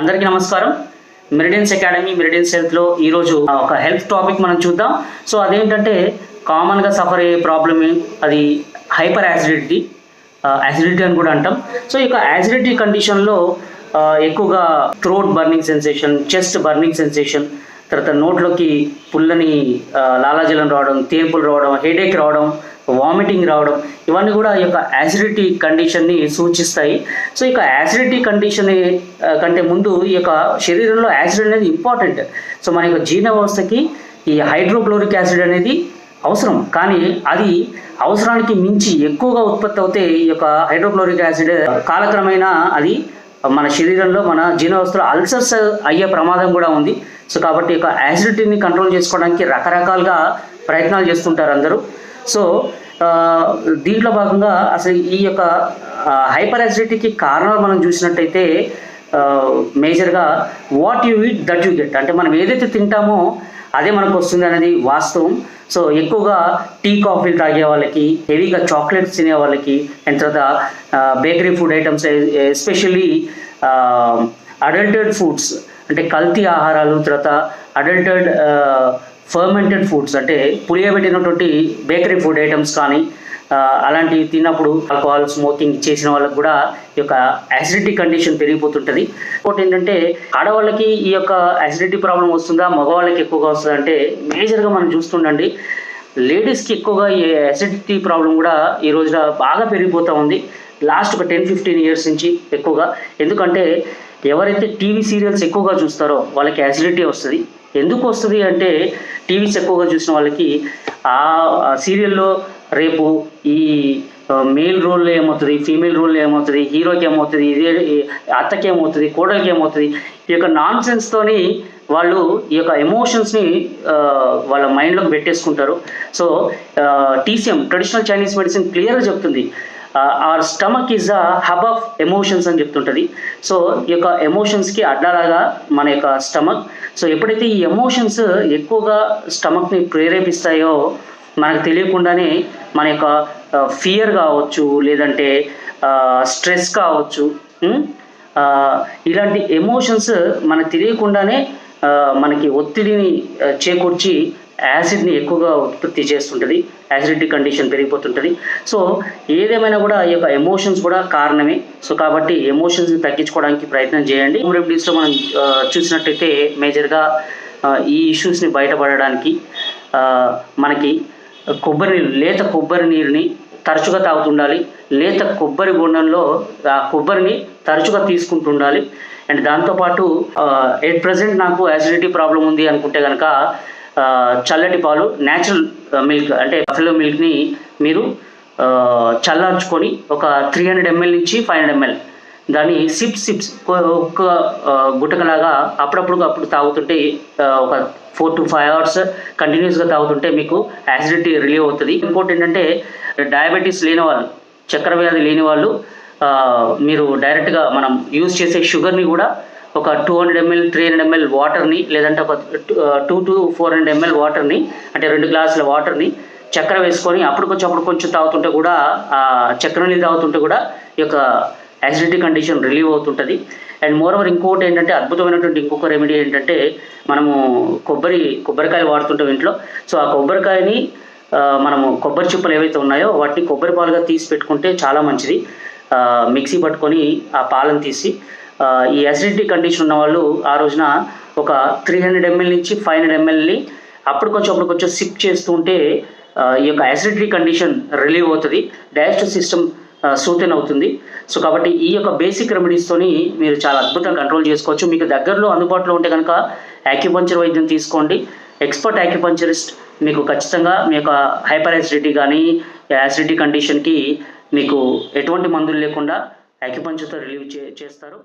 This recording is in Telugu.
అందరికీ నమస్కారం. మెరిడియన్స్ అకాడమీ మెరిడియన్స్ హెల్త్లో ఈరోజు ఒక హెల్త్ టాపిక్ మనం చూద్దాం. సో అదేంటంటే కామన్గా సఫర్ అయ్యే ప్రాబ్లమ్ అది హైపర్ యాసిడిటీ యాసిడిటీ అని కూడా అంటాం. సో ఈ యొక్క యాసిడిటీ కండిషన్లో ఎక్కువగా throat burning sensation chest burning sensation తర్వాత నోట్లోకి పుల్లని లాలాజలం రావడం తేంపులు రావడం హెడేక్ రావడం వామిటింగ్ రావడం ఇవన్నీ కూడా ఈ యొక్క యాసిడిటీ కండిషన్ని సూచిస్తాయి. సో ఇక యాసిడిటీ కండిషన్ కంటే ముందు ఈ యొక్క శరీరంలో యాసిడ్ అనేది ఇంపార్టెంట్. సో మన యొక్క జీర్ణ వ్యవస్థకి ఈ హైడ్రోక్లోరిక్ యాసిడ్ అనేది అవసరం. కానీ అది అవసరానికి మించి ఎక్కువగా ఉత్పత్తి అవుతే ఈ యొక్క హైడ్రోక్లోరిక్ యాసిడ్ కాలక్రమేణా అది మన శరీరంలో మన జీర్ణవస్తులు అల్సర్స్ అయ్యే ప్రమాదం కూడా ఉంది. సో కాబట్టి యొక్క యాసిడిటీని కంట్రోల్ చేసుకోవడానికి రకరకాలుగా ప్రయత్నాలు చేస్తుంటారు అందరూ. సో దీంట్లో భాగంగా అసలు ఈ యొక్క హైపర్ యాసిడిటీకి కారణాలు మనం చూసినట్టయితే మేజర్గా what you it that you get అంటే మనం ఏదైతే తింటామో అదే మనకు వస్తుంది అనేది వాస్తవం. సో ఎక్కువగా టీ కాఫీలు తాగే వాళ్ళకి హెవీగా చాక్లెట్స్ తినే వాళ్ళకి అండ్ తర్వాత bakery food items especially adulterated foods అంటే కల్తీ ఆహారాలు తర్వాత అడల్టెడ్ ఫర్మెంటెడ్ ఫుడ్స్ అంటే పులియబెట్టినటువంటి బేకరీ ఫుడ్ ఐటమ్స్ కానీ అలాంటివి తిన్నప్పుడు ఆల్కహాల్ స్మోకింగ్ చేసిన వాళ్ళకి కూడా ఈ యొక్క యాసిడిటీ కండిషన్ పెరిగిపోతుంటుంది. ఇంకోటి ఏంటంటే ఆడవాళ్ళకి ఈ యొక్క యాసిడిటీ ప్రాబ్లం వస్తుందా మగవాళ్ళకి ఎక్కువగా వస్తుందా అంటే మేజర్గా మనం చూస్తుండండి లేడీస్కి ఎక్కువగా ఈ యాసిడిటీ ప్రాబ్లం కూడా ఈ రోజున బాగా పెరిగిపోతూ ఉంది. లాస్ట్ ఒక టెన్ ఫిఫ్టీన్ ఇయర్స్ నుంచి ఎక్కువగా. ఎందుకంటే ఎవరైతే టీవీ సీరియల్స్ ఎక్కువగా చూస్తారో వాళ్ళకి యాసిడిటీ వస్తుంది. ఎందుకు వస్తుంది అంటే టీవీస్ ఎక్కువగా చూసిన వాళ్ళకి ఆ సీరియల్లో రేపు ఈ మేల్ రోల్లో ఏమవుతుంది ఫీమేల్ రోల్లో ఏమవుతుంది హీరోకి ఏమవుతుంది ఇదే అత్తకి ఏమవుతుంది కోడలికి ఏమవుతుంది ఈ యొక్క నాన్ సెన్స్తోని వాళ్ళు ఈ యొక్క ఎమోషన్స్ని వాళ్ళ మైండ్లోకి పెట్టేసుకుంటారు. So TCM traditional Chinese medicine క్లియర్గా చెప్తుంది. Our stomach is a hub of emotions అని చెప్తుంటుంది. సో ఈ యొక్క ఎమోషన్స్కి అడ్డాలాగా మన యొక్క స్టమక్ సో ఎప్పుడైతే ఈ ఎమోషన్స్ ఎక్కువగా స్టమక్ని ప్రేరేపిస్తాయో మనకు తెలియకుండానే మన యొక్క ఫియర్ కావచ్చు లేదంటే స్ట్రెస్ కావచ్చు ఇలాంటి ఎమోషన్స్ మనకు తెలియకుండానే మనకి ఒత్తిడిని చేకూర్చి యాసిడ్ని ఎక్కువగా ఉత్పత్తి చేస్తుంటుంది. Acidity condition పెరిగిపోతుంటుంది. సో ఏదేమైనా కూడా ఈ యొక్క ఎమోషన్స్ కూడా కారణమే. సో కాబట్టి ఎమోషన్స్ని తగ్గించుకోవడానికి ప్రయత్నం చేయండి. హోమ్ రెమెడీస్లో మనం చూసినట్టయితే మేజర్గా ఈ ఇష్యూస్ని బయటపడడానికి మనకి కొబ్బరి నీళ్ళు లేత కొబ్బరి నీరుని తరచుగా తాగుతుండాలి. లేత కొబ్బరి బొండంలో ఆ కొబ్బరిని తరచుగా తీసుకుంటుండాలి. అండ్ దాంతోపాటు ఎట్ ప్రజెంట్ నాకు యాసిడిటీ ప్రాబ్లం ఉంది అనుకుంటే కనుక చల్లటి పాలు న్యాచురల్ మిల్క్ అంటే బఫెలో మిల్క్ని మీరు చల్లార్చుకొని ఒక త్రీ హండ్రెడ్ ఎంఎల్ నుంచి ఫైవ్ హండ్రెడ్ ఎంఎల్ దాన్ని సిప్స్ సిప్స్ ఒక్క గుటకలాగా అప్పుడప్పుడు అప్పుడు తాగుతుంటే ఒక ఫోర్ టు ఫైవ్ అవర్స్ కంటిన్యూస్గా తాగుతుంటే మీకు యాసిడిటీ రిలీవ్ అవుతుంది. ఇంకోటి ఏంటంటే డయాబెటీస్ లేని వాళ్ళు చక్కెర వ్యాధి లేని వాళ్ళు మీరు డైరెక్ట్గా మనం యూజ్ చేసే షుగర్ని కూడా ఒక two hundred ML three hundred ML వాటర్ని లేదంటే ఒక two to four hundred ML వాటర్ని అంటే రెండు గ్లాసుల వాటర్ని చక్కెర వేసుకొని అప్పుడు కొంచెం అప్పుడు కొంచెం తాగుతుంటే కూడా చక్కెర నీళ్ళు తాగుతుంటే కూడా ఈ యొక్క యాసిడిటీ కండిషన్ రిలీవ్ అవుతుంటుంది. అండ్ మోర్ ఓవర్ ఇంకోటి ఏంటంటే అద్భుతమైనటువంటి ఇంకొక రెమెడీ ఏంటంటే మనము కొబ్బరి కొబ్బరికాయ వాడుతుంటాం ఇంట్లో. సో ఆ కొబ్బరికాయని మనము కొబ్బరి చిప్పలు ఏవైతే ఉన్నాయో వాటిని కొబ్బరి పాలుగా తీసి పెట్టుకుంటే చాలా మంచిది. మిక్సీ పట్టుకొని ఆ పాలను తీసి ఈ అసిడిటీ కండిషన్ ఉన్న వాళ్ళు ఆ రోజున ఒక త్రీ హండ్రెడ్ ఎంఎల్ నుంచి ఫైవ్ హండ్రెడ్ ఎంఎల్ని అప్పుడు కొంచెం అప్పుడు కొంచెం సిప్ చేస్తూ ఉంటే ఈ యొక్క అసిడిటీ కండిషన్ రిలీవ్ అవుతుంది. డైజెస్టివ్ సిస్టమ్ సూటెన్ అవుతుంది. సో కాబట్టి ఈ యొక్క బేసిక్ రెమెడీస్తోని మీరు చాలా అద్భుతంగా కంట్రోల్ చేసుకోవచ్చు. మీకు దగ్గరలో అందుబాటులో ఉంటే కనుక యాక్యుపంచర్ వైద్యం తీసుకోండి. ఎక్స్పర్ట్ యాక్యుపంచరిస్ట్ మీకు ఖచ్చితంగా మీ యొక్క హైపర్ యాసిడిటీ కానీ యాసిడిటీ కండిషన్కి మీకు ఎటువంటి మందులు లేకుండా యాక్యుపంచర్తో రిలీవ్ చే చేస్తారు.